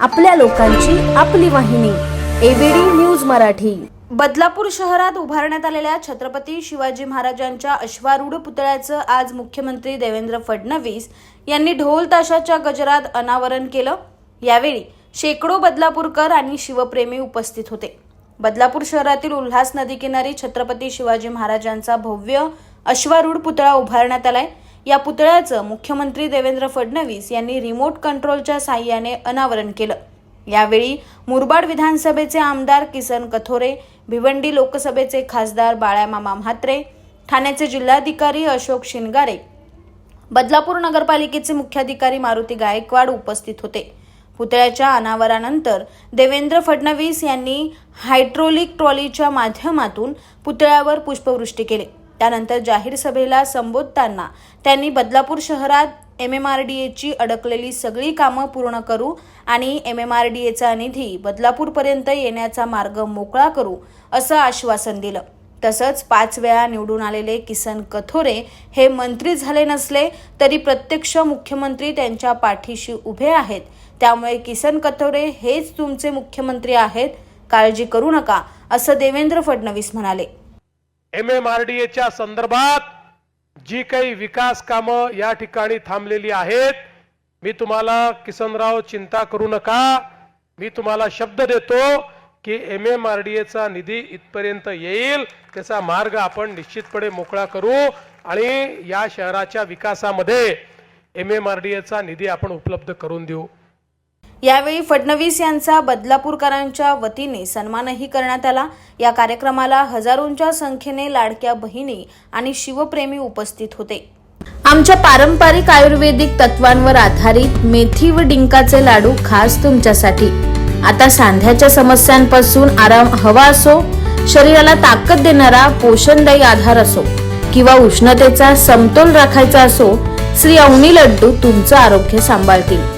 आपल्या लोकांची आपली वाहिनी एबीडी न्यूज मराठी. बदलापूर शहरात उभारण्यात आलेल्या छत्रपती शिवाजी महाराजांच्या अश्वारूढ पुतळ्याचं आज मुख्यमंत्री देवेंद्र फडणवीस यांनी ढोल ताशाच्या गजरात अनावरण केलं. यावेळी शेकडो बदलापूरकर आणि शिवप्रेमी उपस्थित होते. बदलापूर शहरातील उल्हास नदीकिनारी छत्रपती शिवाजी महाराजांचा भव्य अश्वारूढ पुतळा उभारण्यात आलाय. या पुतळ्याचं मुख्यमंत्री देवेंद्र फडणवीस यांनी रिमोट कंट्रोलच्या साह्याने अनावरण केलं. यावेळी मुरबाड विधानसभेचे आमदार किसन कथोरे भिवंडी लोकसभेचे खासदार बाळ्यामामा म्हात्रे ठाण्याचे जिल्हाधिकारी अशोक शिनगारे बदलापूर नगरपालिकेचे मुख्याधिकारी मारुती गायकवाड उपस्थित होते. पुतळ्याच्या अनावरानंतर देवेंद्र फडणवीस यांनी हायड्रोलिक ट्रॉलीच्या माध्यमातून पुतळ्यावर पुष्पवृष्टी केली. त्यानंतर जाहीर सभेला संबोधताना त्यांनी बदलापूर शहरात एम एम आर डी एची अडकलेली सगळी कामं पूर्ण करू आणि एम एम आर डी एचा निधी बदलापूरपर्यंत येण्याचा मार्ग मोकळा करू असं आश्वासन दिलं. तसंच पाच वेळा निवडून आलेले किसन कथोरे हे मंत्री झाले नसले तरी प्रत्यक्ष मुख्यमंत्री त्यांच्या पाठीशी उभे आहेत. त्यामुळे किसन कथोरे हेच तुमचे मुख्यमंत्री आहेत. काळजी करू नका असं देवेंद्र फडणवीस म्हणाले. एम एम आर डी एच्या संदर्भात जी काही विकास कामं या ठिकाणी थांबलेली आहेत मी तुम्हाला किसनराव चिंता करू नका. मी तुम्हाला शब्द देतो की एम एम आर डी एचा निधी इथपर्यंत येईल त्याचा मार्ग आपण निश्चितपणे मोकळा करू आणि या शहराच्या विकासामध्ये एम एम आर डी एचा निधी आपण उपलब्ध करून देऊ. यावेळी फडणवीस यांचा बदलापूरकरांच्या वतीने सन्मानही करण्यात आला. या कार्यक्रमाला हजारोंच्या संख्येने लाडक्या बहिणी आणि शिवप्रेमी उपस्थित होते. आमच्या पारंपरिक आयुर्वेदिक तत्वांवर आधारित मेथी व डिंकाचे लाडू खास तुमच्यासाठी. आता सांध्याच्या समस्यांपासून आराम हवा असो शरीराला ताकद देणारा पोषणदायी आधार असो किंवा उष्णतेचा समतोल राखायचा असो श्री अवनी लड्डू तुमचं आरोग्य सांभाळतील.